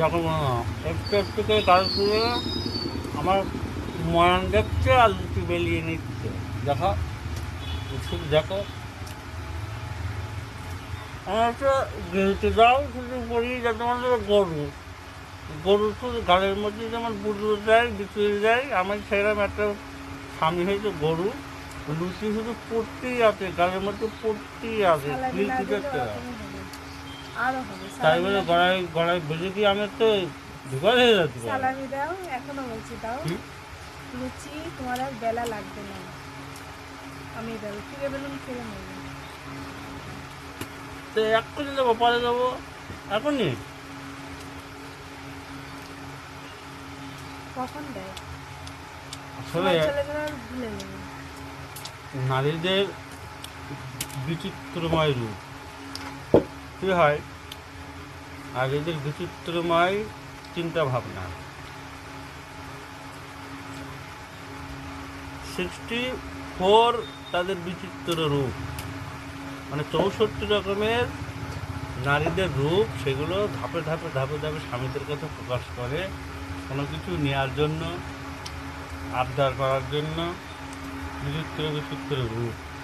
যখন একটু একটু করে গাল খুলে আমার মরণ দেখছে আর লুচি বেরিয়ে নিচ্ছে। দেখো শুধু দেখো। আমার তো গেলতে দাও শুধু বলি যে তোমাদের গরু। গরু তো গালের মধ্যে যেমন বুড়ো দেয় বিচুল দেয় আমার সেরকম একটা স্বামী হয়েছে গরু। লুচি শুধু পড়তেই আছে গালের মধ্যে পড়তেই আছে। করতে হবে। আরও হবে তাই বলে না- গলায় গলায় কি আমি তো ঢুকা হয়ে যাচ্ছি সালামি দাও এখনও বলছি দাও? লুচি তোমার আর বেলা লাগবে না। আমি দেবো ফিরে বেলুন ফিরে নেব তো এক্ষুনি দেবো পরে দেবো। এখনই? কখন দেয়? আসলে যাবে নারীদের বিচিত্রময় রূপ। কী হয়। আর এদের বিচিত্রময় চিন্তা ভাবনা। সিক্সটি ফোর তাদের বিচিত্র রূপ। মানে চৌষট্টি রকমের নারীদের রূপ, সেগুলো ধাপে ধাপে ধাপে ধাপে স্বামীদের কাছে প্রকাশ করে। কোনো কিছু নেওয়ার জন্য, আবদার করার জন্য বিচিত্র বিচিত্র রূপ।